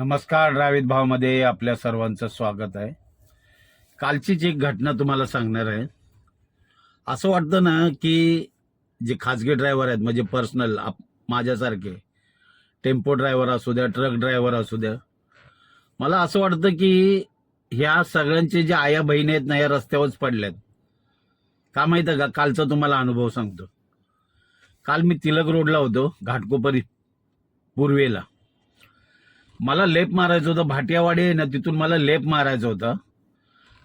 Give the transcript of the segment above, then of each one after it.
नमस्कार ड्रावित भावमध्ये आपल्या सर्वांचं स्वागत आहे. कालचीच एक घटना तुम्हाला सांगणार आहे. असं वाटतं ना की जे खाजगी ड्रायव्हर आहेत म्हणजे पर्सनल आप माझ्यासारखे टेम्पो ड्रायव्हर असू द्या ट्रक ड्रायव्हर असू द्या मला असं वाटतं की ह्या सगळ्यांचे जे आया बहिणी आहेत ना या रस्त्यावरच पडल्यात. का माहिती का? कालचा तुम्हाला अनुभव सांगतो. काल मी तिलक रोडला होतो घाटकोपरी पूर्वेला. मला लेप मारायचं होतं भाटियावाडी आहे ना तिथून मला लेप मारायचं होतं.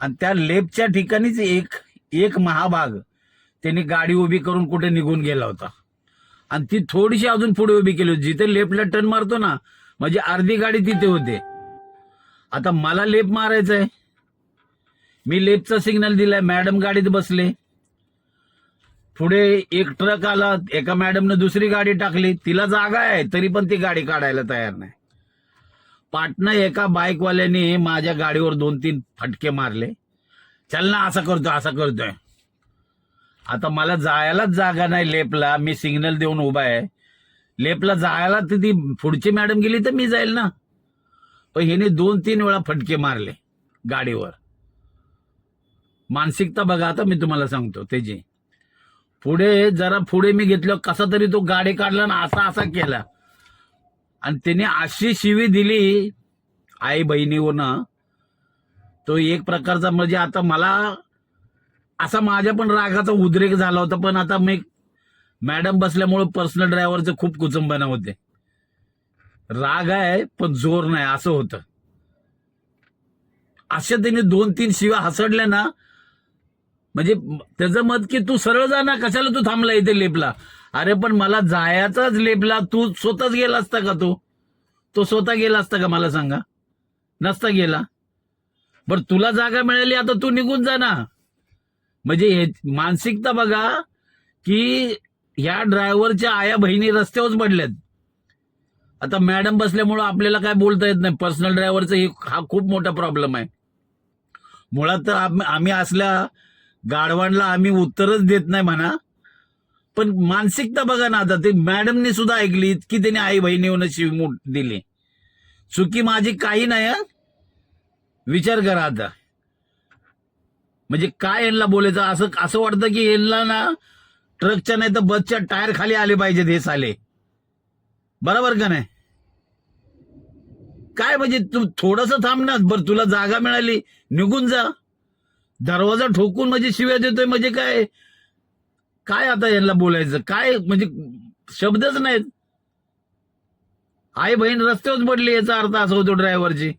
आणि त्या लेपच्या ठिकाणीच एक एक महाभाग त्यांनी गाडी उभी करून कुठे निघून गेला होता. आणि ती थोडीशी अजून पुढे उभी केली होती. जिथे लेपला टर्न मारतो ना म्हणजे अर्धी गाडी तिथे होते. आता मला लेप मारायचंय. मी लेपचा सिग्नल दिलाय मॅडम गाडीत बसले. पुढे एक ट्रक आला एका मॅडमनं दुसरी गाडी टाकली. तिला जागा आहे तरी पण ती गाडी काढायला तयार नाही. पाटणं एका बाईकवाल्याने माझ्या गाडीवर दोन तीन फटके मारले. चल ना असं करतोय असं करतोय. आता मला जायलाच जागा नाही लेपला. मी सिग्नल देऊन उभा आहे. लेपला जायला तर ती पुढची मॅडम गेली तर मी जाईल ना. पण हिने दोन तीन वेळा फटके मारले गाडीवर. मानसिकता बघा आता मी तुम्हाला सांगतो त्याची पुढे जरा पुढे मी घेतलं कसा तरी तो गाडी काढला ना असा असा केला. आणि त्याने अशी शिवी दिली आई बहिणीवरनं. तो एक प्रकारचा म्हणजे आता मला असा माझ्या पण रागाचा उद्रेक झाला होता पण आता मी मॅडम बसल्यामुळे पर्सनल ड्रायव्हरचे खूप कुचंबना होते. राग आहे पण जोर नाही असं होतं. अशा त्याने दोन तीन शिव्या हसडल्या ना म्हणजे त्याचं मत की तू सरळ जा ना कशाला तू थांबला इथे लेपला? अरे पण मला जायाचाच लेपला. तू स्वतःच गेला असता का तो? तो स्वतः गेला असता का? मला सांगा. नसता गेला. बर तुला जागा मिळाली आता तू निघून जा ना. म्हणजे हे मानसिकता बघा की ह्या ड्रायव्हरच्या आया बहिणी रस्त्यावरच पडल्यात. आता मॅडम बसल्यामुळं आपल्याला काय बोलता येत नाही. पर्सनल ड्रायव्हरचा हा खूप मोठा प्रॉब्लेम आहे. मुळात तर आम्ही असल्या गाडवांना आम्ही उत्तरच देत नाही म्हणा. पण मानसिकता बघा ना आता ते मॅडमनी सुद्धा ऐकली की त्याने आई बहिणीवर शिवमूठ दिली. चुकी माझी काही नाही विचार करा आता. म्हणजे काय यांना बोलायचं? असं असं वाटतं की यांना ना ट्रकच्या नाही तर बसच्या टायर खाली आले पाहिजेत हे साले. बरोबर का नाही? काय म्हणजे तू थोडस थांब ना बरं तुला जागा मिळाली निघून जा. दरवाजा ठोकून म्हणजे शिव्या देतोय म्हणजे काय? काय आता यांना बोलायचं? काय म्हणजे शब्दच नाहीत. आई बहीण रस्त्यावर पडली याचा अर्थ असा होतो ड्रायव्हरची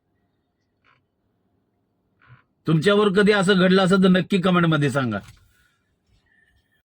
तुमच्यावर कधी असं घडलं असं तर नक्की कमेंटमध्ये सांगा.